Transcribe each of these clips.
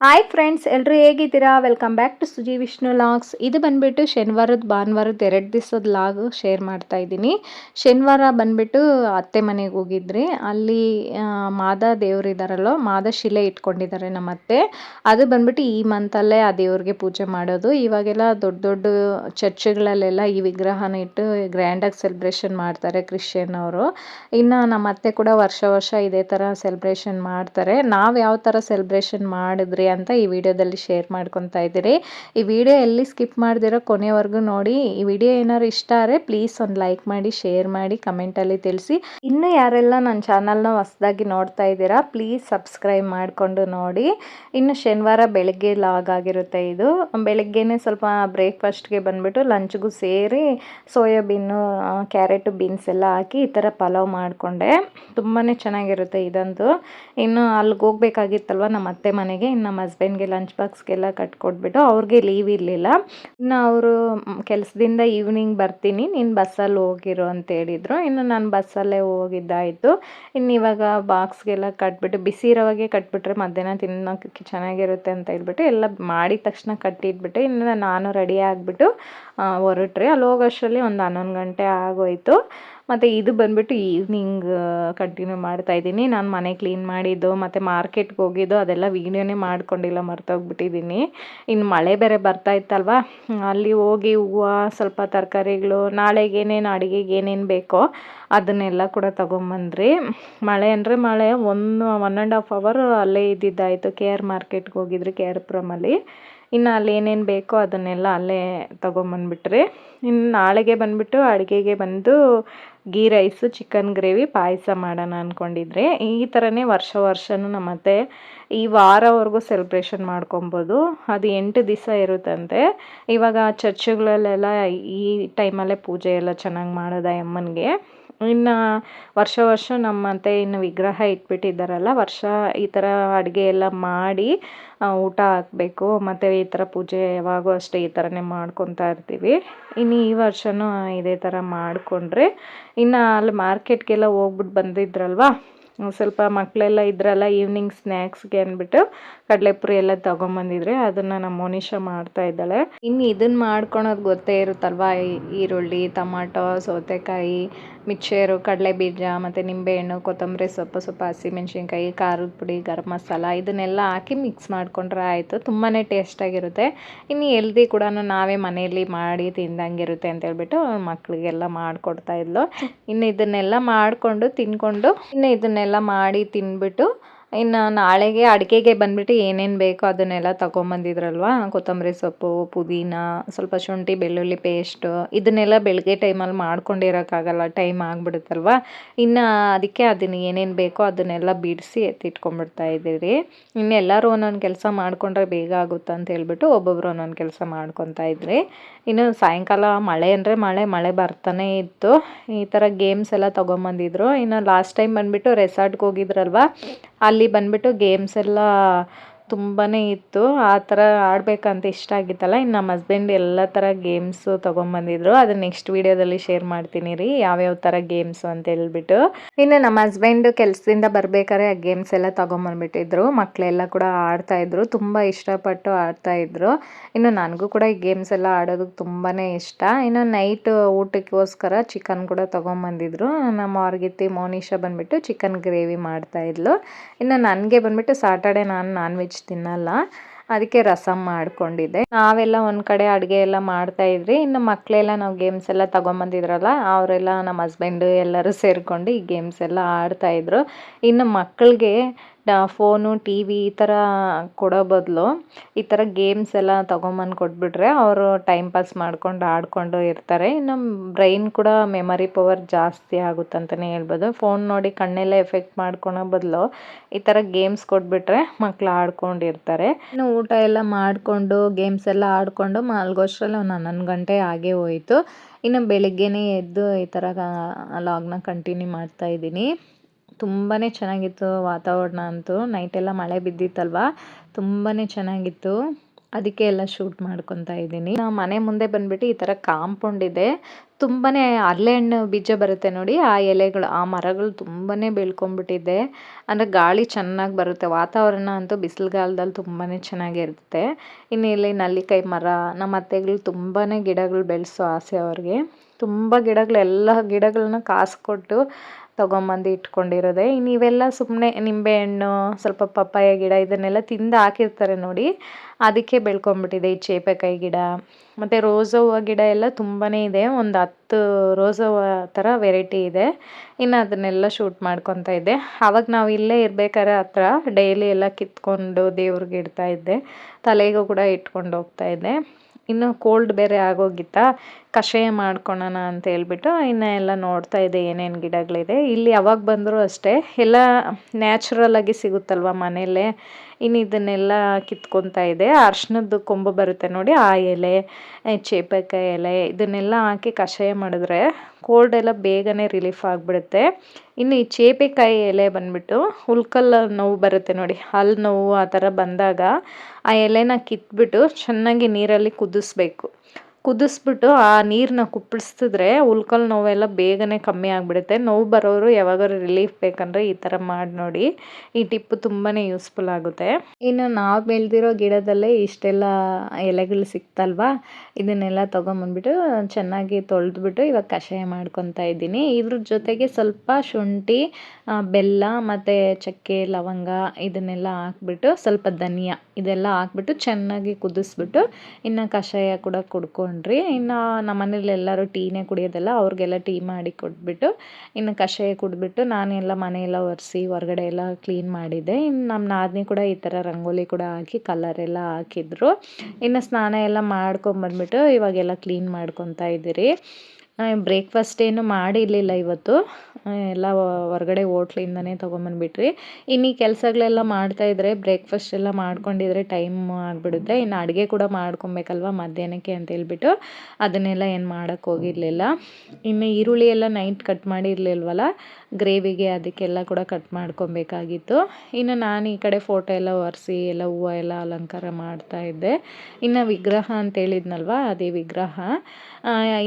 Hi friends ಎಲ್ಲರೂ ಹೇಗಿದ್ದೀರಾ? Welcome back to Suji Vishnu logs ಇದು ಬಂದುಬಿಟ್ಟು ಶನಿವಾರದ, ಭಾನುವಾರದ, ಎರಡು ದಿವಸದ ಲಾಗ್ ಶೇರ್ ಮಾಡ್ತಾ ಇದ್ದೀನಿ. ಶನಿವಾರ ಬಂದುಬಿಟ್ಟು ಅತ್ತೆ ಮನೆಗೆ ಹೋಗಿದ್ರಿ. ಅಲ್ಲಿ ಮಾದ ದೇವ್ರು ಇದ್ದಾರಲ್ಲ ಮಾದ ಶಿಲೆ ಇಟ್ಕೊಂಡಿದ್ದಾರೆ ನಮ್ಮ ಅತ್ತೆ. ಅದು ಬಂದುಬಿಟ್ಟು ಈ ಮಂತಲ್ಲೇ ಆ ದೇವ್ರಿಗೆ ಪೂಜೆ ಮಾಡೋದು. ಇವಾಗೆಲ್ಲ ದೊಡ್ಡ ದೊಡ್ಡ ಚರ್ಚ್ಗಳಲ್ಲೆಲ್ಲ ಈ ವಿಗ್ರಹನ ಇಟ್ಟು ಗ್ರ್ಯಾಂಡಾಗಿ ಸೆಲೆಬ್ರೇಷನ್ ಮಾಡ್ತಾರೆ ಕ್ರಿಶ್ಚಿಯನ್ ಅವರು. ಇನ್ನು ನಮ್ಮ ಅತ್ತೆ ಕೂಡ ವರ್ಷ ವರ್ಷ ಇದೇ ಥರ ಸೆಲೆಬ್ರೇಷನ್ ಮಾಡ್ತಾರೆ. ನಾವು ಯಾವ ಥರ ಸೆಲೆಬ್ರೇಷನ್ ಮಾಡಿದ್ರಿ ಅಂತ ಈ ವಿಡಿಯೋದಲ್ಲಿ ಶೇರ್ ಮಾಡ್ಕೊತಾ ಇದ್ದೀರಿ. ಈ ವಿಡಿಯೋ ಎಲ್ಲಿ ಸ್ಕಿಪ್ ಮಾಡ್ದಿರೋ ಕೊನೆವರೆಗೂ ನೋಡಿ. ಈ ವಿಡಿಯೋ ಏನಾದ್ರು ಇಷ್ಟ ಆದರೆ ಪ್ಲೀಸ್ ಒಂದು ಲೈಕ್ ಮಾಡಿ ಶೇರ್ ಮಾಡಿ ಕಮೆಂಟಲ್ಲಿ ತಿಳಿಸಿ. ಇನ್ನು ಯಾರೆಲ್ಲ ನನ್ನ ಚಾನಲ್ನ ಹೊಸದಾಗಿ ನೋಡ್ತಾ ಇದ್ದೀರಾ ಪ್ಲೀಸ್ ಸಬ್ಸ್ಕ್ರೈಬ್ ಮಾಡಿಕೊಂಡು ನೋಡಿ. ಇನ್ನು ಶನಿವಾರ ಬೆಳಗ್ಗೆ ಲಾಗ್ ಆಗಿರುತ್ತೆ ಇದು. ಬೆಳಗ್ಗೆನೇ ಸ್ವಲ್ಪ ಬ್ರೇಕ್ಫಾಸ್ಟ್ಗೆ ಬಂದುಬಿಟ್ಟು ಲಂಚ್ಗೂ ಸೇರಿ ಸೋಯಾಬೀನು ಕ್ಯಾರೆಟು ಬೀನ್ಸ್ ಎಲ್ಲ ಹಾಕಿ ಈ ಥರ ಪಲಾವ್ ಮಾಡಿಕೊಂಡೆ. ತುಂಬಾ ಚೆನ್ನಾಗಿರುತ್ತೆ ಇದಂತೂ. ಇನ್ನು ಅಲ್ಲಿಗೆ ಹೋಗ್ಬೇಕಾಗಿತ್ತಲ್ವ ನಮ್ಮ ಅತ್ತೆ ಮನೆಗೆ, ಇನ್ನು ನಮ್ಮ ಹಸ್ಬೆಂಡ್ಗೆ ಲಂಚ್ ಬಾಕ್ಸ್ಗೆಲ್ಲ ಕಟ್ಕೊಟ್ಬಿಟ್ಟು ಅವ್ರಿಗೆ ಲೀವ್ ಇರಲಿಲ್ಲ. ಇನ್ನು ಅವರು ಕೆಲಸದಿಂದ ಈವ್ನಿಂಗ್ ಬರ್ತೀನಿ, ನೀನು ಬಸ್ಸಲ್ಲಿ ಹೋಗಿರು ಅಂತ ಹೇಳಿದರು. ಇನ್ನು ನಾನು ಬಸ್ಸಲ್ಲೇ ಹೋಗಿದ್ದಾಯಿತು. ಇನ್ನು ಇವಾಗ ಬಾಕ್ಸ್ಗೆಲ್ಲ ಕಟ್ಬಿಟ್ಟು, ಬಿಸಿ ಇರೋವಾಗೆ ಕಟ್ಬಿಟ್ರೆ ಮಧ್ಯಾಹ್ನ ತಿನ್ನೋಕ್ಕೆ ಚೆನ್ನಾಗಿರುತ್ತೆ ಅಂತ ಹೇಳ್ಬಿಟ್ಟು ಎಲ್ಲ ಮಾಡಿದ ತಕ್ಷಣ ಕಟ್ಟಿಟ್ಬಿಟ್ಟು, ಇನ್ನು ನಾನು ರೆಡಿ ಆಗಿಬಿಟ್ಟು ಹೊರಟ್ರಿ. ಅಲ್ಲಿ ಹೋಗೋಷ್ಟರಲ್ಲಿ ಒಂದು ಹನ್ನೊಂದು ಗಂಟೆ ಆಗೋಯಿತು. ಮತ್ತು ಇದು ಬಂದುಬಿಟ್ಟು ಈವ್ನಿಂಗ್ ಕಂಟಿನ್ಯೂ ಮಾಡ್ತಾ ಇದ್ದೀನಿ. ನಾನು ಮನೆ ಕ್ಲೀನ್ ಮಾಡಿದ್ದು, ಮತ್ತು ಮಾರ್ಕೆಟ್ಗೆ ಹೋಗಿದ್ದು, ಅದೆಲ್ಲ ವೀಡಿಯೋನೇ ಮಾಡ್ಕೊಂಡಿಲ್ಲ, ಮರ್ತೋಗ್ಬಿಟ್ಟಿದ್ದೀನಿ. ಇನ್ನು ಮಳೆ ಬೇರೆ ಬರ್ತಾ ಇತ್ತಲ್ವ? ಅಲ್ಲಿ ಹೋಗಿ ಹೂವು, ಸ್ವಲ್ಪ ತರಕಾರಿಗಳು, ನಾಳೆಗೆ ಏನೇನು ಅಡುಗೆಗೆ ಏನೇನು ಬೇಕೋ, ಅದನ್ನೆಲ್ಲ ಕೂಡ ತೊಗೊಂಬಂದ್ರಿ. ಮಳೆ ಅಂದರೆ ಮಳೆ, ಒಂದು ಒನ್ ಆ್ಯಂಡ್ ಹಾಫ್ ಅವರ್ ಅಲ್ಲೇ ಇದ್ದಿದ್ದಾಯಿತು ಕೆ ಆರ್ ಮಾರ್ಕೆಟ್ಗೆ ಹೋಗಿದ್ರಿ ಕೆ ಆರ್ ಪುರಮಲ್ಲಿ ಇನ್ನು ಅಲ್ಲಿ ಏನೇನು ಬೇಕೋ ಅದನ್ನೆಲ್ಲ ಅಲ್ಲೇ ತೊಗೊಂಬಂದ್ಬಿಟ್ರಿ. ಇನ್ನು ನಾಳೆಗೆ ಬಂದುಬಿಟ್ಟು ಅಡುಗೆಗೆ ಬಂದು ಗೀ ರೈಸು, ಚಿಕನ್ ಗ್ರೇವಿ, ಪಾಯಸ ಮಾಡೋಣ ಅಂದ್ಕೊಂಡಿದ್ರಿ ಈ ಥರನೇ ವರ್ಷ ವರ್ಷವೂ ನಮ್ಮ ಅತ್ತೆ ಈ ವಾರವರೆಗೂ ಸೆಲೆಬ್ರೇಷನ್ ಮಾಡ್ಕೊಬೋದು. ಅದು ಎಂಟು ದಿವಸ ಇರುತ್ತಂತೆ. ಇವಾಗ ಚರ್ಚ್ಗಳಲ್ಲೆಲ್ಲ ಈ ಟೈಮಲ್ಲೇ ಪೂಜೆ ಎಲ್ಲ ಚೆನ್ನಾಗಿ ಮಾಡೋದ ಅಮ್ಮನಿಗೆ ಇನ್ನು ವರ್ಷ ವರ್ಷ ನಮ್ಮಂತೆ ಇನ್ನು ವಿಗ್ರಹ ಇಟ್ಬಿಟ್ಟಿದ್ದಾರಲ್ಲ, ವರ್ಷ ಈ ಥರ ಅಡುಗೆ ಎಲ್ಲ ಮಾಡಿ ಊಟ ಹಾಕಬೇಕು, ಮತ್ತು ಈ ಥರ ಪೂಜೆ ಯಾವಾಗೂ ಅಷ್ಟೇ ಈ ಥರನೇ ಮಾಡ್ಕೊತಾ ಇರ್ತೀವಿ. ಇನ್ನು ಈ ವರ್ಷವೂ ಇದೇ ಥರ ಮಾಡಿಕೊಂಡ್ರೆ, ಇನ್ನು ಅಲ್ಲಿ ಮಾರ್ಕೆಟ್ಗೆಲ್ಲ ಹೋಗ್ಬಿಟ್ಟು ಬಂದಿದ್ರಲ್ವ, ಸ್ವಲ್ಪ ಮಕ್ಕಳೆಲ್ಲ ಇದ್ರಲ್ಲ ಈವ್ನಿಂಗ್ ಸ್ನ್ಯಾಕ್ಸ್ಗೆ ಅಂದ್ಬಿಟ್ಟು ಕಡಲೆಪುರಿ ಎಲ್ಲ ತೊಗೊಂಬಂದಿದ್ರೆ ಅದನ್ನು ನಮ್ಮ ಮೋನಿಷಾ ಮಾಡ್ತಾ ಇದ್ದಾಳೆ. ಇನ್ನು ಇದನ್ನು ಮಾಡ್ಕೊಳೋದು ಗೊತ್ತೇ ಇರುತ್ತಲ್ವ ಈರುಳ್ಳಿ, ಟಮಾಟೊ, ಸೌತೆಕಾಯಿ ಮಿಕ್ಚರು ಕಡಲೆ ಬೀಜ ಮತ್ತು ನಿಂಬೆಹಣ್ಣು, ಕೊತ್ತಂಬರಿ ಸೊಪ್ಪು, ಸ್ವಲ್ಪ ಹಸಿಮೆಣ್ಸಿನ್ಕಾಯಿ, ಖಾರದ ಪುಡಿ, ಗರಂ ಮಸಾಲ, ಇದನ್ನೆಲ್ಲ ಹಾಕಿ ಮಿಕ್ಸ್ ಮಾಡಿಕೊಂಡ್ರೆ ಆಯಿತು. ತುಂಬಾ ಟೇಸ್ಟಾಗಿರುತ್ತೆ ಇನ್ನು ಎಲ್ದಿ ಕೂಡ ನಾವೇ ಮನೆಯಲ್ಲಿ ಮಾಡಿ ತಿಂದಂಗಿರುತ್ತೆ ಅಂತ ಹೇಳ್ಬಿಟ್ಟು ಮಕ್ಕಳಿಗೆಲ್ಲ ಮಾಡಿಕೊಡ್ತಾ ಇದ್ಲು. ಇನ್ನು ಇದನ್ನೆಲ್ಲ ಮಾಡಿಕೊಂಡು, ತಿಂದ್ಕೊಂಡು, ಇನ್ನು ಇದನ್ನೆಲ್ಲ ಮಾಡಿ ತಿಂದ್ಬಿಟ್ಟು ಇನ್ನು ನಾಳೆಗೆ ಅಡುಗೆಗೆ ಬಂದುಬಿಟ್ಟು ಏನೇನು ಬೇಕೋ ಅದನ್ನೆಲ್ಲ ತೊಗೊಂಬಂದಿದ್ರಲ್ವ? ಕೊತ್ತಂಬರಿ ಸೊಪ್ಪು, ಪುದೀನ, ಸ್ವಲ್ಪ ಶುಂಠಿ, ಬೆಳ್ಳುಳ್ಳಿ ಪೇಸ್ಟು ಇದನ್ನೆಲ್ಲ ಬೆಳಗ್ಗೆ ಟೈಮಲ್ಲಿ ಮಾಡ್ಕೊಂಡಿರೋಕ್ಕಾಗಲ್ಲ ಟೈಮ್ ಆಗಿಬಿಡುತ್ತಲ್ವ? ಇನ್ನು ಅದಕ್ಕೆ ಅದನ್ನು ಏನೇನು ಬೇಕೋ ಅದನ್ನೆಲ್ಲ ಬಿಡಿಸಿ ಎತ್ತಿಟ್ಕೊಂಡ್ಬಿಡ್ತಾ ಇದ್ದೀರಿ. ಇನ್ನು ಎಲ್ಲರೂ ಒಂದೊಂದು ಕೆಲಸ ಮಾಡಿಕೊಂಡ್ರೆ ಬೇಗ ಆಗುತ್ತೆ ಅಂತ ಹೇಳ್ಬಿಟ್ಟು ಒಬ್ಬೊಬ್ಬರು ಒಂದೊಂದು ಕೆಲಸ ಮಾಡ್ಕೊತಾ ಇದ್ರಿ. ಇನ್ನು ಸಾಯಂಕಾಲ ಮಳೆ ಅಂದರೆ ಮಳೆ ಮಳೆ ಬರ್ತಾನೆ ಇತ್ತು. ಈ ಥರ ಗೇಮ್ಸ್ ಎಲ್ಲ ತೊಗೊಂಬಂದಿದ್ರು. ಇನ್ನು ಲಾಸ್ಟ್ ಟೈಮ್ ಬಂದುಬಿಟ್ಟು ರೆಸಾರ್ಟ್ಗೆ ಹೋಗಿದ್ರಲ್ವ? ಅಲ್ಲಿ ಬಂದ್ಬಿಟ್ಟು ಗೇಮ್ಸ್ ಎಲ್ಲ ತುಂಬಾ ಇತ್ತು. ಆ ಥರ ಆಡಬೇಕಂತ ಇಷ್ಟ ಆಗಿತ್ತಲ್ಲ, ಇನ್ನು ನಮ್ಮ ಹಸ್ಬೆಂಡ್ ಎಲ್ಲ ಥರ ಗೇಮ್ಸು ತೊಗೊಂಬಂದಿದ್ರು. ಅದು ನೆಕ್ಸ್ಟ್ ವೀಡಿಯೋದಲ್ಲಿ ಶೇರ್ ಮಾಡ್ತೀನಿ ರೀ, ಯಾವ್ಯಾವ ಥರ ಗೇಮ್ಸು ಅಂತ ಹೇಳ್ಬಿಟ್ಟು. ಇನ್ನು ನಮ್ಮ ಹಸ್ಬೆಂಡ್ ಕೆಲಸದಿಂದ ಬರ್ಬೇಕಾದ್ರೆ ಆ ಗೇಮ್ಸ್ ಎಲ್ಲ ತೊಗೊಂಬಂದ್ಬಿಟ್ಟಿದ್ರು. ಮಕ್ಕಳೆಲ್ಲ ಕೂಡ ಆಡ್ತಾಯಿದ್ರು ತುಂಬ ಇಷ್ಟಪಟ್ಟು ಆಡ್ತಾ ಇದ್ರು. ಇನ್ನು ನನಗೂ ಕೂಡ ಈ ಗೇಮ್ಸ್ ಎಲ್ಲ ಆಡೋದಕ್ಕೆ ತುಂಬಾ ಇಷ್ಟ. ಇನ್ನು ನೈಟ್ ಊಟಕ್ಕೋಸ್ಕರ ಚಿಕನ್ ಕೂಡ ತೊಗೊಂಬಂದಿದ್ರು. ನಮ್ಮ ಅವ್ರಿಗಿತ್ತಿ ಮೋನಿಷಾ ಬಂದುಬಿಟ್ಟು ಚಿಕನ್ ಗ್ರೇವಿ ಮಾಡ್ತಾಯಿದ್ಲು ಇನ್ನು ನನಗೆ ಬಂದುಬಿಟ್ಟು ಸಾಟರ್ಡೆ ನಾನು ನಾನ್ ವೆಜ್ ತಿನ್ನಲ್ಲ. ಅದಕ್ಕೆ ರಸಮ್ ಮಾಡ್ಕೊಂಡಿದ್ದೆ. ನಾವೆಲ್ಲ ಒಂದು ಕಡೆ ಅಡುಗೆ ಎಲ್ಲ ಮಾಡ್ತಾಯಿದ್ರಿ ಇನ್ನು ಮಕ್ಕಳೆಲ್ಲ ನಾವು ಗೇಮ್ಸ್ ಎಲ್ಲ ತಗೊಂಬಂದಿದ್ರಲ್ಲ, ಅವರೆಲ್ಲ ನಮ್ಮ ಹಸ್ಬೆಂಡು ಎಲ್ಲರೂ ಸೇರಿಕೊಂಡು ಈ ಗೇಮ್ಸ್ ಎಲ್ಲ ಆಡ್ತಾಯಿದ್ರು ಇನ್ನು ಮಕ್ಕಳಿಗೆ ಫೋನು ಟಿ ವಿ ಈ ಥರ ಕೊಡೋ ಬದಲು ಈ ಥರ ಗೇಮ್ಸ್ ಎಲ್ಲ ತಗೊಂಬಂದು ಕೊಟ್ಬಿಟ್ರೆ ಅವರು ಟೈಮ್ ಪಾಸ್ ಮಾಡ್ಕೊಂಡು ಆಡಿಕೊಂಡು ಇರ್ತಾರೆ. ಇನ್ನು ಬ್ರೈನ್ ಕೂಡ ಮೆಮರಿ ಪವರ್ ಜಾಸ್ತಿ ಆಗುತ್ತಂತಲೇ ಹೇಳ್ಬೋದು. ಫೋನ್ ನೋಡಿ ಕಣ್ಣೆಲ್ಲ ಎಫೆಕ್ಟ್ ಮಾಡ್ಕೊಳೋ ಬದಲು ಈ ಥರ ಗೇಮ್ಸ್ ಕೊಟ್ಬಿಟ್ರೆ ಮಕ್ಳು ಆಡ್ಕೊಂಡಿರ್ತಾರೆ. ಇನ್ನು ಊಟ ಎಲ್ಲ ಮಾಡಿಕೊಂಡು, ಗೇಮ್ಸ್ ಎಲ್ಲ ಆಡಿಕೊಂಡು ಮಲ್ಗೋಷ್ಟರಲ್ಲಿ ಒಂದು ಹನ್ನೊಂದು ಗಂಟೆ ಆಗೇ ಹೋಯಿತು. ಇನ್ನು ಬೆಳಿಗ್ಗೆನೇ ಎದ್ದು ಈ ಥರ ಲಾಗ್ನ ಕಂಟಿನ್ಯೂ ಮಾಡ್ತಾ ಇದ್ದೀನಿ. ತುಂಬಾ ಚೆನ್ನಾಗಿತ್ತು ವಾತಾವರಣ ಅಂತೂ. ನೈಟೆಲ್ಲ ಮಳೆ ಬಿದ್ದಿತ್ತಲ್ವ? ತುಂಬಾ ಚೆನ್ನಾಗಿತ್ತು. ಅದಕ್ಕೆ ಎಲ್ಲ ಶೂಟ್ ಮಾಡ್ಕೊತಾ ಇದ್ದೀನಿ. ನಾವು ಮನೆ ಮುಂದೆ ಬಂದ್ಬಿಟ್ಟು ಈ ಥರ ಕಾಂಪೌಂಡ್ ಇದೆ. ತುಂಬಾ ಹಣ್ಣು ಬೀಜ ಬರುತ್ತೆ ನೋಡಿ. ಆ ಎಲೆಗಳು, ಆ ಮರಗಳು ತುಂಬಾ ಬೆಳ್ಕೊಂಡ್ಬಿಟ್ಟಿದೆ. ಅಂದರೆ ಗಾಳಿ ಚೆನ್ನಾಗಿ ಬರುತ್ತೆ. ವಾತಾವರಣ ಅಂತೂ ಬಿಸಿಲುಗಾಲದಲ್ಲಿ ತುಂಬಾ ಚೆನ್ನಾಗಿರುತ್ತೆ. ಇನ್ನು ಇಲ್ಲಿ ನಲ್ಲಿಕಾಯಿ ಮರ, ನಮ್ಮ ಅತ್ತೆಗಳು ತುಂಬಾ ಗಿಡಗಳು ಬೆಳೆಸೋ ಆಸೆ ಅವ್ರಿಗೆ. ತುಂಬ ಗಿಡಗಳು, ಎಲ್ಲ ಗಿಡಗಳನ್ನ ಕಾಸು ಕೊಟ್ಟು ತೊಗೊಂಬಂದು ಇಟ್ಕೊಂಡಿರೋದೆ. ಇನ್ನು ಇವೆಲ್ಲ ಸುಮ್ಮನೆ ನಿಂಬೆಹಣ್ಣು ಸ್ವಲ್ಪ ಪಪ್ಪಾಯ ಗಿಡ ಇದನ್ನೆಲ್ಲ ತಿಂದು ಹಾಕಿರ್ತಾರೆ ನೋಡಿ. ಅದಕ್ಕೆ ಬೆಳ್ಕೊಂಬಿಟ್ಟಿದೆ ಈ ಚೇಪೆಕಾಯಿ ಗಿಡ. ಮತ್ತು ರೋಸ್ ಹೂವು ಗಿಡ ಎಲ್ಲ ತುಂಬಾ ಇದೆ. ಒಂದು ಹತ್ತು ರೋಸ್ ಹೂವು ಥರ ವೆರೈಟಿ ಇದೆ. ಇನ್ನು ಅದನ್ನೆಲ್ಲ ಶೂಟ್ ಮಾಡ್ಕೊತಾ ಇದ್ದೆ. ಆವಾಗ ನಾವು ಇಲ್ಲೇ ಇರ್ಬೇಕಾದ್ರೆ ಹತ್ರ ಡೈಲಿ ಎಲ್ಲ ಕಿತ್ಕೊಂಡು ದೇವ್ರಿಗೆ ಇಡ್ತಾ ಇದ್ದೆ. ತಲೆಗೂ ಕೂಡ ಇಟ್ಕೊಂಡು ಹೋಗ್ತಾ ಇದ್ದೆ. ಇನ್ನು ಕೋಲ್ಡ್ ಬೇರೆ ಆಗೋಗಿತ್ತಾ, ಕಷಾಯ ಮಾಡ್ಕೊಳೋಣ ಅಂತ ಹೇಳ್ಬಿಟ್ಟು ಇನ್ನು ಎಲ್ಲ ನೋಡ್ತಾ ಇದೆ ಏನೇನು ಗಿಡಗಳಿದೆ. ಇಲ್ಲಿ ಯಾವಾಗ ಬಂದರೂ ಅಷ್ಟೇ, ಎಲ್ಲ ನ್ಯಾಚುರಲ್ ಆಗಿ ಸಿಗುತ್ತಲ್ವ ಮನೆಯಲ್ಲೇ? ಇನ್ನು ಇದನ್ನೆಲ್ಲ ಕಿತ್ಕೊತಾ ಇದೆ. ಅರ್ಶಿನದ್ದು ಕೊಂಬು ಬರುತ್ತೆ ನೋಡಿ, ಆ ಎಲೆ ಚೇಪೆಕಾಯಿ ಎಲೆ, ಇದನ್ನೆಲ್ಲ ಹಾಕಿ ಕಷಾಯ ಮಾಡಿದ್ರೆ ಕೋಲ್ಡ್ ಎಲ್ಲ ಬೇಗನೆ ರಿಲೀಫ್ ಆಗಿಬಿಡುತ್ತೆ. ಇನ್ನು ಈ ಚೇಪೆಕಾಯಿ ಎಲೆ ಬಂದ್ಬಿಟ್ಟು ಹುಲ್ಕಲ್ ನೋವು ಬರುತ್ತೆ ನೋಡಿ. ಹಲ್ಲು ನೋವು ಆ ಥರ ಬಂದಾಗ ಆ ಎಲೆನ ಕಿತ್ಬಿಟ್ಟು ಚೆನ್ನಾಗಿ ನೀರಲ್ಲಿ ಕುದಿಸ್ಬೇಕು. ಕುದಿಸ್ಬಿಟ್ಟು ಆ ನೀರನ್ನ ಕುಪ್ಪಳಿಸಿದ್ರೆ ಉಲ್ಕಲ್ ನೋವೆಲ್ಲ ಬೇಗನೆ ಕಮ್ಮಿ ಆಗಿಬಿಡುತ್ತೆ. ನೋವು ಬರೋರು ಯಾವಾಗಾದ್ರೂ ರಿಲೀಫ್ ಬೇಕಂದರೆ ಈ ಥರ ಮಾಡಿ ನೋಡಿ. ಈ ಟಿಪ್ ತುಂಬಾ ಯೂಸ್ಫುಲ್ ಆಗುತ್ತೆ. ಇನ್ನು ನಾವು ಬೆಳೆದಿರೋ ಗಿಡದಲ್ಲೇ ಇಷ್ಟೆಲ್ಲ ಎಲೆಗಳು ಸಿಕ್ತಲ್ವಾ? ಇದನ್ನೆಲ್ಲ ತೊಗೊಂಬಂದ್ಬಿಟ್ಟು ಚೆನ್ನಾಗಿ ತೊಳೆದ್ಬಿಟ್ಟು ಇವಾಗ ಕಷಾಯ ಮಾಡ್ಕೊತಾ ಇದ್ದೀನಿ. ಇದ್ರ ಜೊತೆಗೆ ಸ್ವಲ್ಪ ಶುಂಠಿ ಬೆಲ್ಲ ಮತ್ತು ಚಕ್ಕೆ, ಲವಂಗ ಇದನ್ನೆಲ್ಲ ಹಾಕ್ಬಿಟ್ಟು ಸ್ವಲ್ಪ ಧನಿಯಾ ಇದೆಲ್ಲ ಹಾಕ್ಬಿಟ್ಟು ಚೆನ್ನಾಗಿ ಕುದಿಸ್ಬಿಟ್ಟು ಇನ್ನು ಕಷಾಯ ಕೂಡ ಕುಡ್ಕೊಂಡ್ರಿ. ಇನ್ನು ನಮ್ಮ ಮನೇಲಿ ಎಲ್ಲರೂ ಟೀನೇ ಕುಡಿಯೋದಲ್ಲ, ಅವ್ರಿಗೆಲ್ಲ ಟೀ ಮಾಡಿ ಕೊಟ್ಬಿಟ್ಟು ಇನ್ನು ಕಷಾಯ ಕುಡಿದ್ಬಿಟ್ಟು ನಾನೆಲ್ಲ ಮನೆಯೆಲ್ಲ ಒರೆಸಿ ಹೊರಗಡೆ ಎಲ್ಲ ಕ್ಲೀನ್ ಮಾಡಿದ್ದೆ. ಇನ್ನು ನಮ್ಮ ನಾದಿನಿ ಕೂಡ ಈ ಥರ ರಂಗೋಲಿ ಕೂಡ ಹಾಕಿ ಕಲರ್ ಎಲ್ಲ ಹಾಕಿದ್ರು. ಇನ್ನು ಸ್ನಾನ ಎಲ್ಲ ಮಾಡ್ಕೊಂಬಂದ್ಬಿಟ್ಟು ಇವಾಗೆಲ್ಲ ಕ್ಲೀನ್ ಮಾಡ್ಕೊತಾ ಇದ್ದೀರಿ ಬ್ರೇಕ್ಫಾಸ್ಟ್ ಏನು ಮಾಡಿರಲಿಲ್ಲ ಇವತ್ತು. ಎಲ್ಲ ಹೊರ್ಗಡೆ ಹೋಟ್ಲಿಂದನೇ ತೊಗೊಂಬಂದ್ಬಿಟ್ರಿ ಇನ್ನು ಈ ಕೆಲಸಗಳೆಲ್ಲ ಮಾಡ್ತಾಯಿದ್ರೆ ಬ್ರೇಕ್ಫಾಸ್ಟ್ ಎಲ್ಲ ಮಾಡ್ಕೊಂಡಿದ್ರೆ ಟೈಮ್ ಆಗಿಬಿಡುತ್ತೆ. ಇನ್ನು ಅಡುಗೆ ಕೂಡ ಮಾಡ್ಕೊಬೇಕಲ್ವ ಮಧ್ಯಾಹ್ನಕ್ಕೆ ಅಂತ ಹೇಳ್ಬಿಟ್ಟು ಅದನ್ನೆಲ್ಲ ಏನು ಮಾಡೋಕ್ಕೆ ಹೋಗಿರಲಿಲ್ಲ. ಇನ್ನು ಈರುಳ್ಳಿ ಎಲ್ಲ ನೈಟ್ ಕಟ್ ಮಾಡಿರಲಿಲ್ವಲ್ಲ ಗ್ರೇವಿಗೆ ಅದಕ್ಕೆಲ್ಲ ಕೂಡ ಕಟ್ ಮಾಡ್ಕೊಬೇಕಾಗಿತ್ತು. ಇನ್ನು ನಾನು ಈ ಕಡೆ ಫೋಟೋ ಎಲ್ಲ ಒರೆಸಿ, ಎಲ್ಲ ಹೂವು ಎಲ್ಲ ಅಲಂಕಾರ ಮಾಡ್ತಾಯಿದ್ದೆ ಇನ್ನು ವಿಗ್ರಹ ಅಂತ ಹೇಳಿದ್ನಲ್ವ, ಅದೇ ವಿಗ್ರಹ.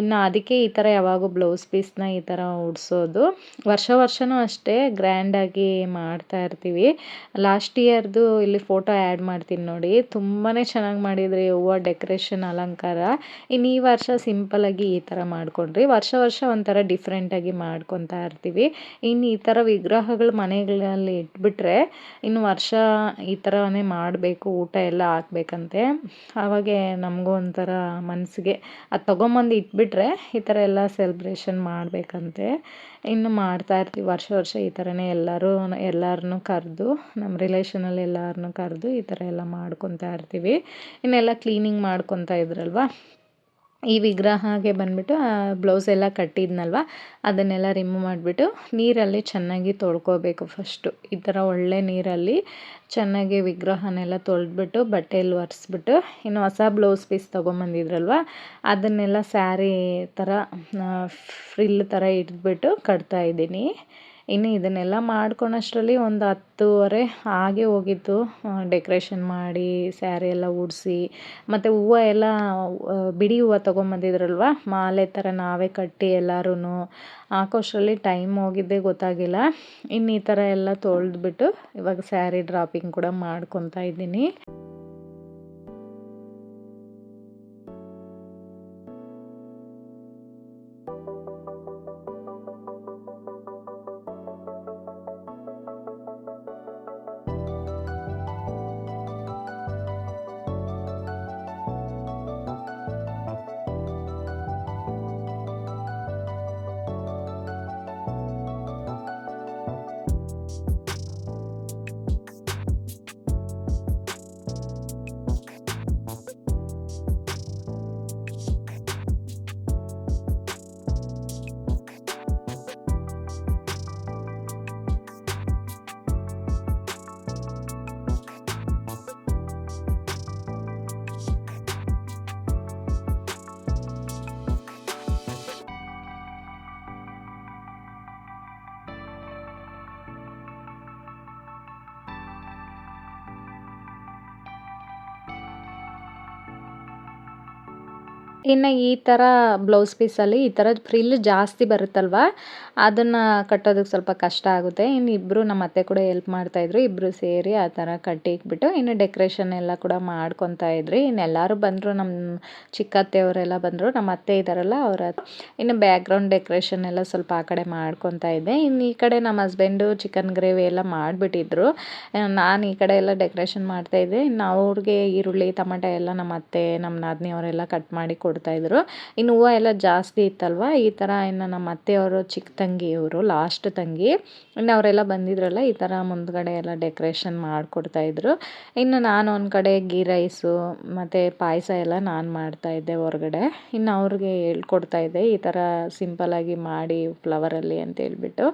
ಇನ್ನು ಅದಕ್ಕೆ ಈ ಯಾವಾಗೂ ಬ್ಲೌಸ್ ಪೀಸ್ನ ಈ ಥರ ಉಡ್ಸೋದು. ವರ್ಷ ವರ್ಷವೂ ಅಷ್ಟೇ ಗ್ರ್ಯಾಂಡಾಗಿ ಮಾಡ್ತಾ ಇರ್ತೀವಿ. ಲಾಸ್ಟ್ ಇಯರ್ದು ಇಲ್ಲಿ ಫೋಟೋ ಆ್ಯಡ್ ಮಾಡ್ತೀನಿ ನೋಡಿ. ತುಂಬಾ ಚೆನ್ನಾಗಿ ಮಾಡಿದ್ರಿ ಹೂವು, ಡೆಕೋರೇಷನ್, ಅಲಂಕಾರ. ಇನ್ನು ಈ ವರ್ಷ ಸಿಂಪಲಾಗಿ ಈ ಥರ ಮಾಡ್ಕೊಂಡ್ರಿ. ವರ್ಷ ವರ್ಷ ಒಂಥರ ಡಿಫ್ರೆಂಟಾಗಿ ಮಾಡ್ಕೊತಾ ಇರ್ತೀವಿ. ಇನ್ನು ಈ ಥರ ವಿಗ್ರಹಗಳು ಮನೆಗಳಲ್ಲಿ ಇಟ್ಬಿಟ್ರೆ ಇನ್ನು ವರ್ಷ ಈ ಥರವೇ ಮಾಡಬೇಕು, ಊಟ ಎಲ್ಲ ಹಾಕ್ಬೇಕಂತೆ. ಆವಾಗೆ ನಮಗೂ ಒಂಥರ ಮನಸ್ಸಿಗೆ ಅದು ತೊಗೊಂಬಂದು ಇಟ್ಬಿಟ್ರೆ ಈ ಥರ ಎಲ್ಲ ಸೆಲೆಬ್ರೇಷನ್ ಮಾಡಬೇಕಂತೆ. ಇನ್ನು ಮಾಡ್ತಾ ಇರ್ತೀವಿ, ವರ್ಷ ವರ್ಷ ಈ ಥರನೇ ಎಲ್ಲರೂ ಎಲ್ಲರನ್ನೂ ಕರೆದು ನಮ್ಮ ರಿಲೇಷನಲ್ಲಿ ಎಲ್ಲರನ್ನೂ ಕರೆದು ಈ ಥರ ಎಲ್ಲ ಮಾಡ್ಕೊತಾ ಇರ್ತೀವಿ. ಇನ್ನೆಲ್ಲ ಕ್ಲೀನಿಂಗ್ ಮಾಡ್ಕೊತಾ ಇದ್ರಲ್ವ? ಈ ವಿಗ್ರಹಗೆ ಬಂದ್ಬಿಟ್ಟು ಬ್ಲೌಸ್ ಎಲ್ಲ ಕಟ್ಟಿದ್ನಲ್ವ, ಅದನ್ನೆಲ್ಲ ರಿಮೂವ್ ಮಾಡಿಬಿಟ್ಟು ನೀರಲ್ಲಿ ಚೆನ್ನಾಗಿ ತೊಳ್ಕೊಬೇಕು ಫಸ್ಟು ಈ ಥರ ಒಳ್ಳೆ ನೀರಲ್ಲಿ ಚೆನ್ನಾಗಿ ವಿಗ್ರಹನೆಲ್ಲ ತೊಳೆದ್ಬಿಟ್ಟು ಬಟ್ಟೆಯಲ್ಲಿ ಒರೆಸ್ಬಿಟ್ಟು, ಇನ್ನು ಹೊಸ ಬ್ಲೌಸ್ ಪೀಸ್ ತೊಗೊಂಬಂದಿದ್ರಲ್ವ, ಅದನ್ನೆಲ್ಲ ಸ್ಯಾರಿ ಥರ ಫ್ರಿಲ್ ಥರ ಇಟ್ಬಿಟ್ಟು ಕಟ್ತಾಯಿದ್ದೀನಿ ಇನ್ನು ಇದನ್ನೆಲ್ಲ ಮಾಡ್ಕೊಳೋಷ್ಟರಲ್ಲಿ ಒಂದು ಹತ್ತುವರೆ ಆಗೇ ಹೋಗಿತ್ತು ಡೆಕೊರೇಷನ್ ಮಾಡಿ ಸ್ಯಾರಿ ಎಲ್ಲ ಉಡಿಸಿ, ಮತ್ತು ಹೂವು ಎಲ್ಲ ಬಿಡಿ ಹೂವು ತೊಗೊಂಬಂದಿದ್ರಲ್ವ, ಮಾಲೆ ಥರ ನಾವೇ ಕಟ್ಟಿ ಎಲ್ಲರೂ ಹಾಕೋಷ್ಟರಲ್ಲಿ ಟೈಮ್ ಹೋಗಿದ್ದೇ ಗೊತ್ತಾಗಿಲ್ಲ. ಇನ್ನು ಈ ಥರ ಎಲ್ಲ ತೊಳೆದ್ಬಿಟ್ಟು ಇವಾಗ ಸ್ಯಾರಿ ಡ್ರಾಪಿಂಗ್ ಕೂಡ ಮಾಡ್ಕೊತಾ ಇದ್ದೀನಿ. ಇನ್ನು ಈ ಥರ ಬ್ಲೌಸ್ ಪೀಸಲ್ಲಿ ಈ ಥರ ಫ್ರಿಲ್ ಜಾಸ್ತಿ ಬರುತ್ತಲ್ವ? ಅದನ್ನು ಕಟ್ಟೋದಕ್ಕೆ ಸ್ವಲ್ಪ ಕಷ್ಟ ಆಗುತ್ತೆ. ಇನ್ನು ಇಬ್ಬರು ನಮ್ಮ ಅತ್ತೆ ಕೂಡ ಹೆಲ್ಪ್ ಮಾಡ್ತಾಯಿದ್ರು ಇಬ್ಬರು ಸೇರಿ ಆ ಥರ ಕಟ್ಟಿ ಇಟ್ಬಿಟ್ಟು ಇನ್ನು ಡೆಕೋರೇಷನ್ ಎಲ್ಲ ಕೂಡ ಮಾಡ್ಕೊತಾ ಇದ್ರಿ. ಇನ್ನೆಲ್ಲರೂ ಬಂದರು ನಮ್ಮ ಚಿಕ್ಕತ್ತೆಯವರೆಲ್ಲ ಬಂದರು, ನಮ್ಮ ಅತ್ತೆ ಇದ್ದಾರಲ್ಲ ಅವರ ಇನ್ನು ಬ್ಯಾಕ್ಗ್ರೌಂಡ್ ಡೆಕೋರೇಷನ್ ಎಲ್ಲ ಸ್ವಲ್ಪ ಆ ಕಡೆ ಮಾಡ್ಕೊತಾ ಇದ್ದೆ. ಇನ್ನು ಈ ಕಡೆ ನಮ್ಮ ಹಸ್ಬೆಂಡು ಚಿಕನ್ ಗ್ರೇವಿ ಎಲ್ಲ ಮಾಡಿಬಿಟ್ಟಿದ್ರು. ನಾನು ಈ ಕಡೆ ಎಲ್ಲ ಡೆಕೋರೇಷನ್ ಮಾಡ್ತಾಯಿದ್ದೆ ಇನ್ನು ಅವ್ರಿಗೆ ಈರುಳ್ಳಿ, ಟಮಟೆ ಎಲ್ಲ ನಮ್ಮ ಅತ್ತೆ, ನಮ್ಮ ನಾದಿನಿ ಅವರೆಲ್ಲ ಕಟ್ ಮಾಡಿ ಕೊಡ್ತಾಯಿದ್ರು ಇನ್ನು ಹೂವು ಎಲ್ಲ ಜಾಸ್ತಿ ಇತ್ತಲ್ವ? ಈ ಥರ ಇನ್ನು ನಮ್ಮ ಅತ್ತೆಯವರು ಚಿಕ್ಕ ತಂಗಿ ಇವರು ಲಾಸ್ಟ್ ತಂಗಿ. ಇನ್ನು ಅವರೆಲ್ಲ ಬಂದಿದ್ರಲ್ಲ, ಈ ಥರ ಮುಂದ್ಗಡೆ ಎಲ್ಲ ಡೆಕೋರೇಷನ್ ಮಾಡಿಕೊಡ್ತಾಯಿದ್ರು ಇನ್ನು ನಾನು ಒಂದು ಕಡೆ ಗೀ ರೈಸು ಮತ್ತು ಪಾಯಸ ಎಲ್ಲ ನಾನು ಮಾಡ್ತಾಯಿದ್ದೆ ಹೊರಗಡೆ. ಇನ್ನು ಅವ್ರಿಗೆ ಹೇಳ್ಕೊಡ್ತಾ ಇದ್ದೆ, ಈ ಥರ ಸಿಂಪಲಾಗಿ ಮಾಡಿ ಫ್ಲವರಲ್ಲಿ ಅಂತ ಹೇಳಿಬಿಟ್ಟು.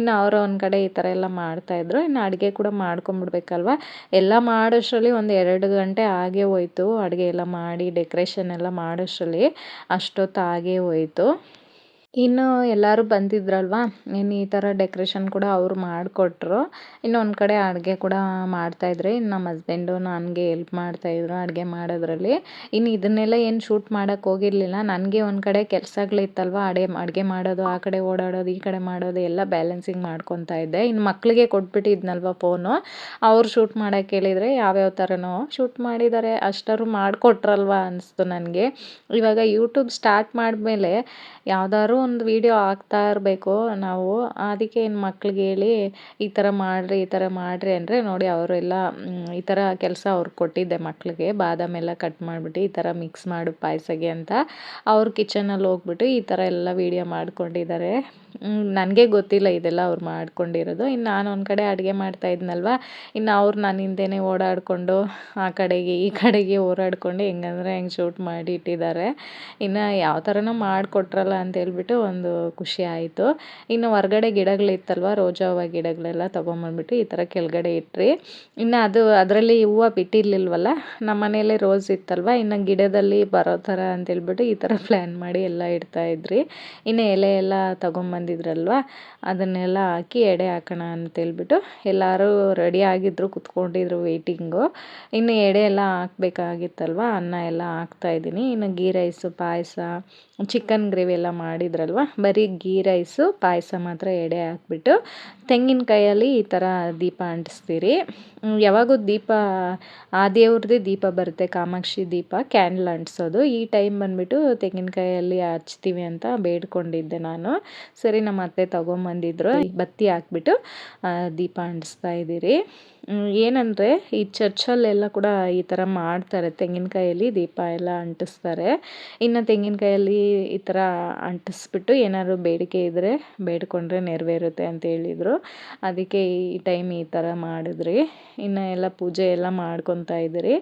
ಇನ್ನು ಅವರು ಒಂದು ಕಡೆ ಈ ಥರ ಎಲ್ಲ ಮಾಡ್ತಾಯಿದ್ರು ಇನ್ನು ಅಡುಗೆ ಕೂಡ ಮಾಡ್ಕೊಂಬಿಡ್ಬೇಕಲ್ವ? ಎಲ್ಲ ಮಾಡೋಷ್ಟರಲ್ಲಿ ಒಂದು ಎರಡು ಗಂಟೆ ಆಗೇ ಹೋಯ್ತು. ಅಡುಗೆ ಎಲ್ಲ ಮಾಡಿ ಡೆಕೋರೇಷನ್ ಎಲ್ಲ ಮಾಡೋಷ್ಟರಲ್ಲಿ ಅಷ್ಟೊತ್ತು ಆಗೇ ಹೋಯ್ತು. ಇನ್ನು ಎಲ್ಲರೂ ಬಂದಿದ್ರಲ್ವ? ಇನ್ನು ಈ ಥರ ಡೆಕೋರೇಷನ್ ಕೂಡ ಅವರು ಮಾಡಿಕೊಟ್ರು. ಇನ್ನು ಒಂದು ಕಡೆ ಅಡುಗೆ ಕೂಡ ಮಾಡ್ತಾಯಿದ್ರಿ ಇನ್ನು ನಮ್ಮ ಹಸ್ಬೆಂಡು ನನಗೆ ಎಲ್ಪ್ ಮಾಡ್ತಾಯಿದ್ರು ಅಡುಗೆ ಮಾಡೋದ್ರಲ್ಲಿ. ಇನ್ನು ಇದನ್ನೆಲ್ಲ ಏನು ಶೂಟ್ ಮಾಡೋಕ್ಕೆ ಹೋಗಿರಲಿಲ್ಲ. ನನಗೆ ಒಂದು ಕಡೆ ಕೆಲಸಗಳಿತ್ತಲ್ವ ಅಡೆ, ಅಡುಗೆ ಮಾಡೋದು, ಆ ಕಡೆ ಓಡಾಡೋದು, ಈ ಕಡೆ ಮಾಡೋದು ಎಲ್ಲ ಬ್ಯಾಲೆನ್ಸಿಂಗ್ ಮಾಡ್ಕೊತಾ ಇದ್ದೆ. ಇನ್ನು ಮಕ್ಕಳಿಗೆ ಕೊಟ್ಬಿಟ್ಟಿದ್ನಲ್ವ ಫೋನು ಅವ್ರು ಶೂಟ್ ಮಾಡೋಕ್ಕೆ ಹೇಳಿದರೆ ಯಾವ್ಯಾವ ಥರನೋ ಶೂಟ್ ಮಾಡಿದ್ದಾರೆ ಅಷ್ಟರು ಮಾಡಿಕೊಟ್ರಲ್ವ ಅನಿಸ್ತು ನನಗೆ. ಇವಾಗ ಯೂಟ್ಯೂಬ್ ಸ್ಟಾರ್ಟ್ ಮಾಡಿದ್ಮೇಲೆ ಯಾವ್ದಾದ್ರು ಒಂದು ವೀಡಿಯೋ ಹಾಕ್ತಾ ಇರಬೇಕು ನಾವು. ಅದಕ್ಕೆ ಏನು ಮಕ್ಳಿಗೆ ಹೇಳಿ, ಈ ಥರ ಮಾಡಿರಿ, ಈ ಥರ ಮಾಡಿರಿ ಅಂದರೆ ನೋಡಿ ಅವರೆಲ್ಲ ಈ ಥರ ಕೆಲಸ ಅವ್ರಿಗೆ ಕೊಟ್ಟಿದ್ದೆ ಮಕ್ಕಳಿಗೆ ಬಾದಾಮಿ ಎಲ್ಲ ಕಟ್ ಮಾಡಿಬಿಟ್ಟು ಈ ಥರ ಮಿಕ್ಸ್ ಮಾಡು ಪಾಯಸಗೆ ಅಂತ ಅವ್ರ ಕಿಚನಲ್ಲಿ ಹೋಗ್ಬಿಟ್ಟು ಈ ಥರ ಎಲ್ಲ ವೀಡಿಯೋ ಮಾಡ್ಕೊಂಡಿದ್ದಾರೆ. ನನಗೆ ಗೊತ್ತಿಲ್ಲ ಇದೆಲ್ಲ ಅವ್ರು ಮಾಡ್ಕೊಂಡಿರೋದು. ಇನ್ನು ನಾನು ಒಂದು ಕಡೆ ಅಡುಗೆ ಮಾಡ್ತಾ ಇದ್ನಲ್ವ? ಇನ್ನು ಅವ್ರು ನಾನು ಹಿಂದೆನೇ ಓಡಾಡಿಕೊಂಡು, ಆ ಕಡೆಗೆ, ಈ ಕಡೆಗೆ ಓಡಾಡ್ಕೊಂಡು ಹೆಂಗಂದ್ರೆ ಹೆಂಗೆ ಶೂಟ್ ಮಾಡಿ ಇಟ್ಟಿದ್ದಾರೆ. ಇನ್ನು ಯಾವ ಥರನೂ ಮಾಡಿಕೊಟ್ರಲ್ಲ ಅಂತ ಹೇಳ್ಬಿಟ್ಟು ಒಂದು ಖುಷಿ ಆಯಿತು. ಇನ್ನು ಹೊರಗಡೆ ಗಿಡಗಳಿತ್ತಲ್ವ ರೋಜಾ ಹೂವು ಗಿಡಗಳೆಲ್ಲ ತೊಗೊಂಬಂದ್ಬಿಟ್ಟು ಈ ಥರ ಕೆಳಗಡೆ ಇಟ್ಟಿರಿ ಇನ್ನು ಅದು, ಅದರಲ್ಲಿ ಹೂವು ಬಿಟ್ಟಿರಲಿಲ್ವಲ್ಲ ನಮ್ಮ ಮನೆಯಲ್ಲೇ ರೋಸ್ ಇತ್ತಲ್ವ, ಇನ್ನು ಗಿಡದಲ್ಲಿ ಬರೋ ಥರ ಅಂತೇಳ್ಬಿಟ್ಟು ಈ ಥರ ಪ್ಲ್ಯಾನ್ ಮಾಡಿ ಎಲ್ಲ ಇಡ್ತಾಯಿದ್ರಿ ಇನ್ನು ಎಲೆ ಎಲ್ಲ ತೊಗೊಂಬಂದಿದ್ರಲ್ವ ಬಂದಿದ್ರಲ್ವ ಅದನ್ನೆಲ್ಲ ಹಾಕಿ ಎಡೆ ಹಾಕೋಣ ಅಂತೇಳ್ಬಿಟ್ಟು ಎಲ್ಲರೂ ರೆಡಿ ಆಗಿದ್ರು, ಕುತ್ಕೊಂಡಿದ್ರು ವೆಯ್ಟಿಂಗು ಇನ್ನು ಎಡೆ ಎಲ್ಲ ಹಾಕ್ಬೇಕಾಗಿತ್ತಲ್ವ, ಅನ್ನ ಎಲ್ಲ ಹಾಕ್ತಾಯಿದ್ದೀನಿ ಇನ್ನು ಗೀ ರೈಸು, ಪಾಯಸ, ಚಿಕನ್ ಗ್ರೇವಿ ಎಲ್ಲ ಮಾಡಿದ್ರಲ್ವ ಬರೀ ಗೀ ರೈಸು, ಪಾಯಸ ಮಾತ್ರ ಎಡೆ ಹಾಕ್ಬಿಟ್ಟು ತೆಂಗಿನಕಾಯಲ್ಲಿ ಈ ಥರ ದೀಪ ಅಂಟಿಸ್ತೀರಿ. ಯಾವಾಗೂ ದೀಪ, ಆ ದೇವ್ರದ್ದೇ ದೀಪ ಬರುತ್ತೆ, ಕಾಮಾಕ್ಷಿ ದೀಪ, ಕ್ಯಾಂಡಲ್ ಅಂಟಿಸೋದು. ಈ ಟೈಮ್ ಬಂದುಬಿಟ್ಟು ತೆಂಗಿನಕಾಯಲ್ಲಿ ಹಚ್ತೀವಿ ಅಂತ ಬೇಡ್ಕೊಂಡಿದ್ದೆ ನಾನು. ಸರಿ, ನಮ್ಮ ಅತ್ತೆ ತೊಗೊಂಬಂದಿದ್ರು. ಬತ್ತಿ ಹಾಕ್ಬಿಟ್ಟು ದೀಪ ಅಂಟಿಸ್ತಾ ಇದ್ದೀರಿ. ಏನಂದರೆ ಈ ಚರ್ಚಲ್ಲೆಲ್ಲ ಕೂಡ ಈ ಥರ ಮಾಡ್ತಾರೆ. ತೆಂಗಿನಕಾಯಲ್ಲಿ ದೀಪ ಎಲ್ಲ ಅಂಟಿಸ್ತಾರೆ. ಇನ್ನು ತೆಂಗಿನಕಾಯಲ್ಲಿ ಈ ಥರ ಅಂಟಿಸ್ಬಿಟ್ಟು ಏನಾದ್ರು ಬೇಡಿಕೆ ಇದ್ದರೆ ಬೇಡ್ಕೊಂಡ್ರೆ ನೆರವೇರುತ್ತೆ ಅಂತ ಹೇಳಿದರು. ಅದಕ್ಕೆ ಈ ಟೈಮ್ ಈ ಥರ ಮಾಡಿದ್ರಿ. ಇನ್ನು ಎಲ್ಲ ಪೂಜೆ ಎಲ್ಲ ಮಾಡ್ಕೊತಾ ಇದ್ದೀರಿ.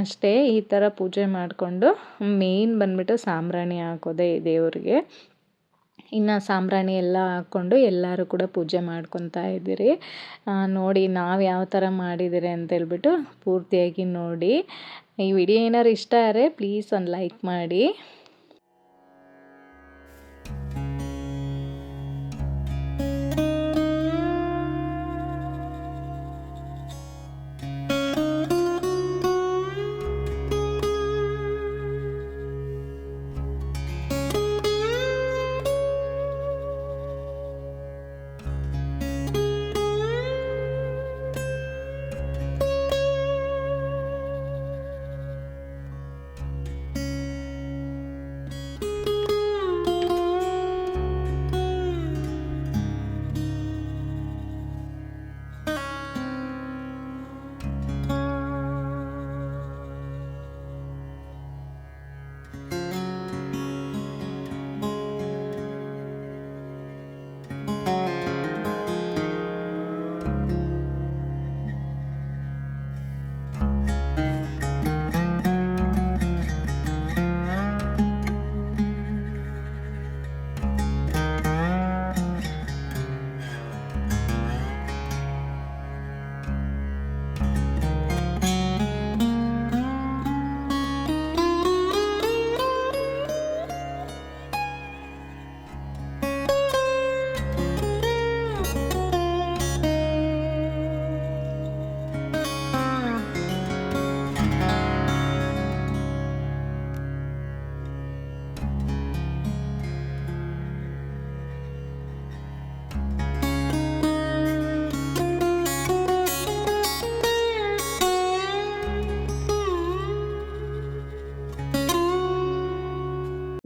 ಅಷ್ಟೇ ಈ ಥರ ಪೂಜೆ ಮಾಡಿಕೊಂಡು ಮೇನ್ ಬಂದ್ಬಿಟ್ಟು ಸಾಂಬ್ರಾಣಿ ಹಾಕೋದೆ ದೇವ್ರಿಗೆ. ಇನ್ನು ಸಾಂಬ್ರಾಣಿ ಎಲ್ಲ ಹಾಕ್ಕೊಂಡು ಎಲ್ಲರೂ ಕೂಡ ಪೂಜೆ ಮಾಡ್ಕೊತಾ ಇದ್ದೀರಿ. ನೋಡಿ ನಾವು ಯಾವ ಥರ ಮಾಡಿದ್ದೀರಿ ಅಂತೇಳ್ಬಿಟ್ಟು ಪೂರ್ತಿಯಾಗಿ ನೋಡಿ. ಈ ವಿಡಿಯೋ ಏನಾದ್ರು ಇಷ್ಟ ಆದರೆ ಪ್ಲೀಸ್ ಒಂದು ಲೈಕ್ ಮಾಡಿ.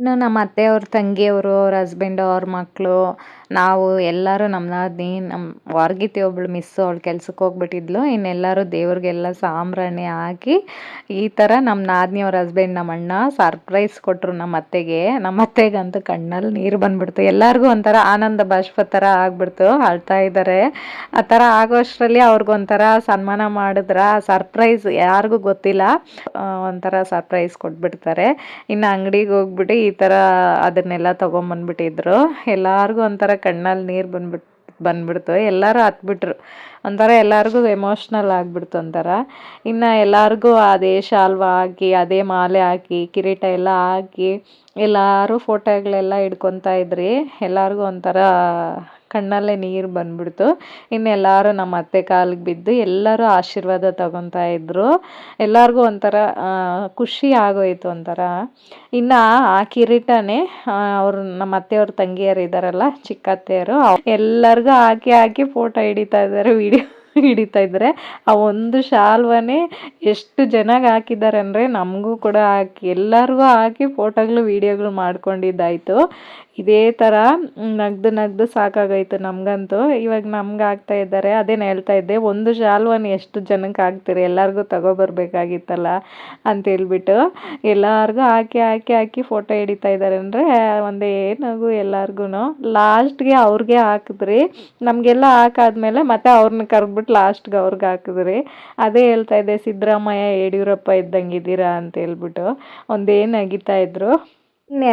ಇನ್ನು ನಮ್ಮ ಅತ್ತೆಯವ್ರ ತಂಗಿಯವರು ಅವ್ರ ಹಸ್ಬೆಂಡು ಅವ್ರ ಮಕ್ಕಳು ನಾವು ಎಲ್ಲರೂ ನಮ್ಮ ನಾದಿನಿ ನಮ್ಮ ವಾರ್ಗಿತಿ ಒಬ್ಬಳು ಮಿಸ್ಸು ಅವಳು ಕೆಲ್ಸಕ್ಕೆ ಹೋಗ್ಬಿಟ್ಟಿದ್ಲು. ಇನ್ನೆಲ್ಲರೂ ದೇವ್ರಿಗೆಲ್ಲ ಸಾಂಬ್ರಾಣಿ ಹಾಕಿ ಈ ಥರ ನಮ್ಮ ನಾದಿನಿ ಅವ್ರ ಹಸ್ಬೆಂಡ್ ನಮ್ಮ ಅಣ್ಣ ಸರ್ಪ್ರೈಸ್ ಕೊಟ್ಟರು ನಮ್ಮ ಅತ್ತೆಗೆ. ನಮ್ಮ ಅತ್ತೆಗಂತೂ ಕಣ್ಣಲ್ಲಿ ನೀರು ಬಂದ್ಬಿಡ್ತು. ಎಲ್ಲರಿಗೂ ಒಂಥರ ಆನಂದ ಬಾಷ್ಪ ಥರ ಆಗ್ಬಿಡ್ತು. ಅಳ್ತಾ ಇದ್ದಾರೆ ಆ ಥರ ಆಗೋಷ್ಟರಲ್ಲಿ ಅವ್ರಿಗೊಂಥರ ಸನ್ಮಾನ ಮಾಡಿದ್ರ ಸರ್ಪ್ರೈಸ್ ಯಾರಿಗೂ ಗೊತ್ತಿಲ್ಲ. ಒಂಥರ ಸರ್ಪ್ರೈಸ್ ಕೊಟ್ಬಿಡ್ತಾರೆ. ಇನ್ನು ಅಂಗಡಿಗೆ ಹೋಗ್ಬಿಟ್ಟು ಈ ಥರ ಅದನ್ನೆಲ್ಲ ತೊಗೊಂಬಂದ್ಬಿಟ್ಟಿದ್ರು. ಎಲ್ಲರಿಗೂ ಒಂಥರ ಕಣ್ಣಲ್ಲಿ ನೀರು ಬಂದ್ಬಿಟ್, ಬಂದ್ಬಿಡ್ತು. ಎಲ್ಲರೂ ಹತ್ಬಿಟ್ರು. ಒಂಥರ ಎಲ್ಲರಿಗೂ ಎಮೋಷ್ನಲ್ ಆಗಿಬಿಡ್ತು ಒಂಥರ. ಇನ್ನು ಎಲ್ಲರಿಗೂ ಅದೇ ಶಾಲ್ವ ಹಾಕಿ, ಅದೇ ಮಾಲೆ ಹಾಕಿ, ಕಿರೀಟ ಎಲ್ಲ ಹಾಕಿ ಎಲ್ಲರೂ ಫೋಟೋಗಳೆಲ್ಲ ಹಿಡ್ಕೊತಾ ಇದ್ರಿ. ಎಲ್ಲರಿಗೂ ಒಂಥರ ಕಣ್ಣಲ್ಲೇ ನೀರು ಬಂದ್ಬಿಡ್ತು. ಇನ್ನೆಲ್ಲರೂ ನಮ್ಮ ಅತ್ತೆ ಕಾಲಿಗೆ ಬಿದ್ದು ಎಲ್ಲರೂ ಆಶೀರ್ವಾದ ತಗೊತಾ ಇದ್ರು. ಎಲ್ಲರಿಗೂ ಒಂಥರ ಖುಷಿ ಆಗೋಯ್ತು ಒಂಥರ. ಇನ್ನು ಆ ಕಿರೀಟನೇ ಅವ್ರು ನಮ್ಮ ಅತ್ತೆಯವ್ರ ತಂಗಿಯರು ಇದ್ದಾರಲ್ಲ ಚಿಕ್ಕತ್ತೆಯರು ಎಲ್ಲರಿಗೂ ಹಾಕಿ ಹಾಕಿ ಫೋಟೋ ಹಿಡಿತಾ ಇದ್ದಾರೆ ವಿಡಿಯೋ ಹಿಡಿತಾ ಇದ್ದಾರೆ ಆ ಒಂದು ಶಾಲ್ವನೇ ಎಷ್ಟು ಜನಕ್ಕೆ ಹಾಕಿದ್ದಾರೆ ಅಂದರೆ ನಮಗೂ ಕೂಡ ಹಾಕಿ, ಎಲ್ಲರಿಗೂ ಹಾಕಿ ಫೋಟೋಗಳು, ವೀಡಿಯೋಗಳು ಮಾಡ್ಕೊಂಡಿದ್ದಾಯಿತು. ಇದೇ ಥರ ನಗ್ದು ನಗ್ದು ಸಾಕಾಗೋಯ್ತು ನಮಗಂತೂ. ಇವಾಗ ನಮ್ಗೆ ಆಗ್ತಾ ಇದ್ದಾರೆ, ಅದೇನು ಹೇಳ್ತಾ ಇದ್ದೆ, ಒಂದು ಶಾಲ್ವನ್ ಎಷ್ಟು ಜನಕ್ಕೆ ಹಾಕ್ತೀರಿ ಎಲ್ಲರಿಗೂ ತಗೊಬರ್ಬೇಕಾಗಿತ್ತಲ್ಲ ಅಂತೇಳ್ಬಿಟ್ಟು ಎಲ್ಲರಿಗೂ ಹಾಕಿ ಹಾಕಿ ಹಾಕಿ ಫೋಟೋ ಹಿಡಿತಾ ಇದ್ದಾರೆ. ಅಂದರೆ ಒಂದೇ ನಗು ಎಲ್ಲರಿಗೂ ಲಾಸ್ಟ್ಗೆ ಅವ್ರಿಗೆ ಹಾಕಿದ್ರಿ, ನಮಗೆಲ್ಲ ಹಾಕಾದ್ಮೇಲೆ ಮತ್ತೆ ಅವ್ರನ್ನ ಕರೆದ್ಬಿಟ್ಟು ಲಾಸ್ಟ್ಗೆ ಅವ್ರಿಗೆ ಹಾಕಿದ್ರಿ. ಅದೇ ಹೇಳ್ತಾ ಇದ್ದೆ, ಸಿದ್ದರಾಮಯ್ಯ ಯಡಿಯೂರಪ್ಪ ಇದ್ದಂಗಿದ್ದೀರಾ ಅಂತ ಹೇಳ್ಬಿಟ್ಟು. ಒಂದೇ ಇದ್ರು.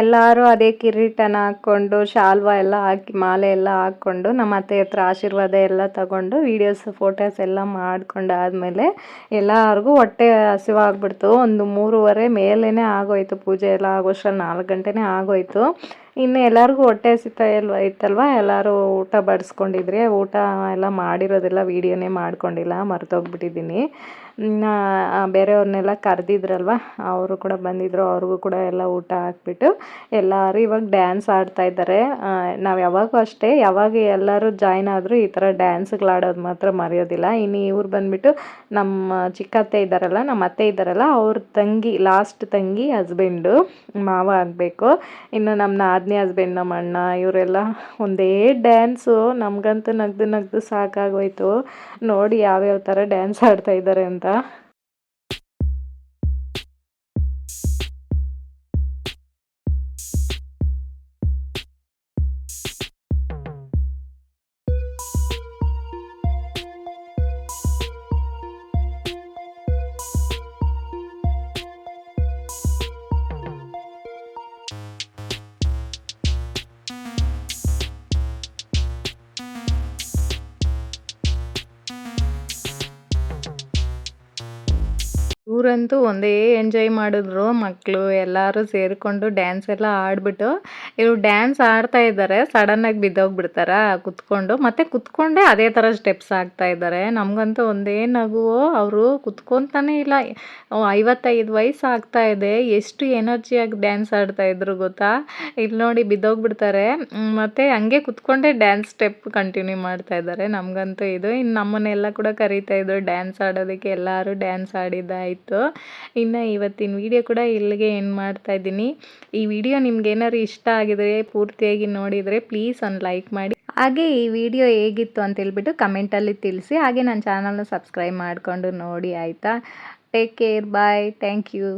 ಎಲ್ಲರೂ ಅದೇ ಕಿರೀಟನ ಹಾಕ್ಕೊಂಡು, ಶಾಲ್ವ ಎಲ್ಲ ಹಾಕಿ, ಮಾಲೆ ಎಲ್ಲ ಹಾಕ್ಕೊಂಡು ನಮ್ಮ ಅತ್ತೆ ಹತ್ರ ಆಶೀರ್ವಾದ ಎಲ್ಲ ತಗೊಂಡು ವೀಡಿಯೋಸ್ ಫೋಟೋಸ್ ಎಲ್ಲ ಮಾಡ್ಕೊಂಡು ಆದಮೇಲೆ ಎಲ್ಲರಿಗೂ ಹೊಟ್ಟೆ ಹಸಿವಾಗ್ಬಿಡ್ತು ಒಂದು ಮೂರುವರೆ ಮೇಲೇ ಆಗೋಯ್ತು. ಪೂಜೆ ಎಲ್ಲ ಆಗೋಷ್ಟ್ರಲ್ಲಿ ನಾಲ್ಕು ಗಂಟೆನೇ ಆಗೋಯ್ತು. ಇನ್ನು ಎಲ್ಲರಿಗೂ ಹೊಟ್ಟೆ ಹಸಿತಾ ಇಲ್ವ ಇತ್ತಲ್ವ? ಎಲ್ಲರೂ ಊಟ ಬಡಿಸ್ಕೊಂಡಿದ್ರಿ. ಊಟ ಎಲ್ಲ ಮಾಡಿರೋದೆಲ್ಲ, ವೀಡಿಯೋನೇ ಮಾಡ್ಕೊಂಡಿಲ್ಲ, ಮರ್ತೋಗ್ಬಿಟ್ಟಿದ್ದೀನಿ. ಬೇರೆಯವ್ರನ್ನೆಲ್ಲ ಕರೆದಿದ್ರಲ್ವ? ಅವರು ಕೂಡ ಬಂದಿದ್ದರು ಅವ್ರಿಗೂ ಕೂಡ ಎಲ್ಲ ಊಟ ಹಾಕ್ಬಿಟ್ಟು ಎಲ್ಲರೂ ಇವಾಗ ಡ್ಯಾನ್ಸ್ ಆಡ್ತಾ ಇದ್ದಾರೆ. ನಾವು ಯಾವಾಗೂ ಅಷ್ಟೇ, ಯಾವಾಗ ಎಲ್ಲರೂ ಜಾಯ್ನ್ ಆದರೂ ಈ ಥರ ಡ್ಯಾನ್ಸ್ಗಳು ಆಡೋದು ಮಾತ್ರ ಮರೆಯೋದಿಲ್ಲ. ಇನ್ನು ಇವ್ರು ಬಂದುಬಿಟ್ಟು ನಮ್ಮ ಚಿಕ್ಕತ್ತೆ ಇದ್ದಾರಲ್ಲ, ನಮ್ಮ ಅತ್ತೆ ಇದ್ದಾರಲ್ಲ, ಅವ್ರ ತಂಗಿ ಲಾಸ್ಟ್ ತಂಗಿ ಹಸ್ಬೆಂಡು ಮಾವ ಆಗಬೇಕು. ಇನ್ನು ನಮ್ಮ ನಾದಿನಿ ಹಸ್ಬೆಂಡ್ ನಮ್ಮ ಅಣ್ಣ, ಇವರೆಲ್ಲ ಒಂದೇ ಡ್ಯಾನ್ಸು ನಮಗಂತೂ ನಗ್ದು ನಗ್ದು ಸಾಕಾಗೋಯ್ತು. ನೋಡಿ ಯಾವ್ಯಾವ ಥರ ಡ್ಯಾನ್ಸ್ ಆಡ್ತಾ ಇದ್ದಾರೆ ಅಂತ. ಇವರಂತೂ ಒಂದೇ ಎಂಜಾಯ್ ಮಾಡಿದ್ರು ಮಕ್ಕಳು ಎಲ್ಲರೂ ಸೇರಿಕೊಂಡು ಡ್ಯಾನ್ಸ್ ಎಲ್ಲ ಆಡಿಬಿಟ್ಟು ಇವ್ರು ಡ್ಯಾನ್ಸ್ ಆಡ್ತಾ ಇದ್ದಾರೆ ಸಡನ್ನಾಗಿ ಬಿದ್ದೋಗ್ಬಿಡ್ತಾರ? ಕುತ್ಕೊಂಡು, ಮತ್ತೆ ಕುತ್ಕೊಂಡೇ ಅದೇ ಥರ ಸ್ಟೆಪ್ಸ್ ಆಗ್ತಾ ಇದ್ದಾರೆ. ನಮಗಂತೂ ಒಂದೇ ನಗು ಅವರು ಕುತ್ಕೊತಾನೆ ಇಲ್ಲ. ಐವತ್ತೈದು ವಯಸ್ಸು ಆಗ್ತಾ ಇದೆ. ಎಷ್ಟು ಎನರ್ಜಿಯಾಗಿ ಡ್ಯಾನ್ಸ್ ಆಡ್ತಾ ಇದ್ರು ಗೊತ್ತಾ? ಇಲ್ಲಿ ನೋಡಿ ಬಿದ್ದೋಗ್ಬಿಡ್ತಾರೆ. ಮತ್ತೆ ಹಂಗೆ ಕುತ್ಕೊಂಡೇ ಡ್ಯಾನ್ಸ್ ಸ್ಟೆಪ್ ಕಂಟಿನ್ಯೂ ಮಾಡ್ತಾ ಇದ್ದಾರೆ. ನಮಗಂತೂ ಇದು. ಇನ್ನು ನಮ್ಮನ್ನೆಲ್ಲ ಕೂಡ ಕರೀತಾ ಇದ್ರು. ಡ್ಯಾನ್ಸ್ ಆಡೋದಕ್ಕೆ ಎಲ್ಲರೂ ಡ್ಯಾನ್ಸ್ ಆಡಿದ್ದಾಯಿತು ಇನ್ನು ಇವತ್ತಿನ ವಿಡಿಯೋ ಕೂಡ ಇಲ್ಲಿಗೆ ಏನು ಮಾಡ್ತಾ ಇದ್ದೀನಿ. ಈ ವಿಡಿಯೋ ನಿಮ್ಗೆ ಏನಾದ್ರು ಇಷ್ಟ ಆಗಿದ್ರೆ ಪೂರ್ತಿಯಾಗಿ ನೋಡಿದರೆ ಪ್ಲೀಸ್ ಒಂದು ಲೈಕ್ ಮಾಡಿ. ಹಾಗೆ ಈ ವಿಡಿಯೋ ಹೇಗಿತ್ತು ಅಂತ ಹೇಳ್ಬಿಟ್ಟು ಕಮೆಂಟಲ್ಲಿ ತಿಳಿಸಿ. ಹಾಗೆ ನನ್ನ ಚಾನಲ್ನ ಸಬ್ಸ್ಕ್ರೈಬ್ ಮಾಡಿಕೊಂಡು ನೋಡಿ, ಆಯಿತಾ? Take care bye thank you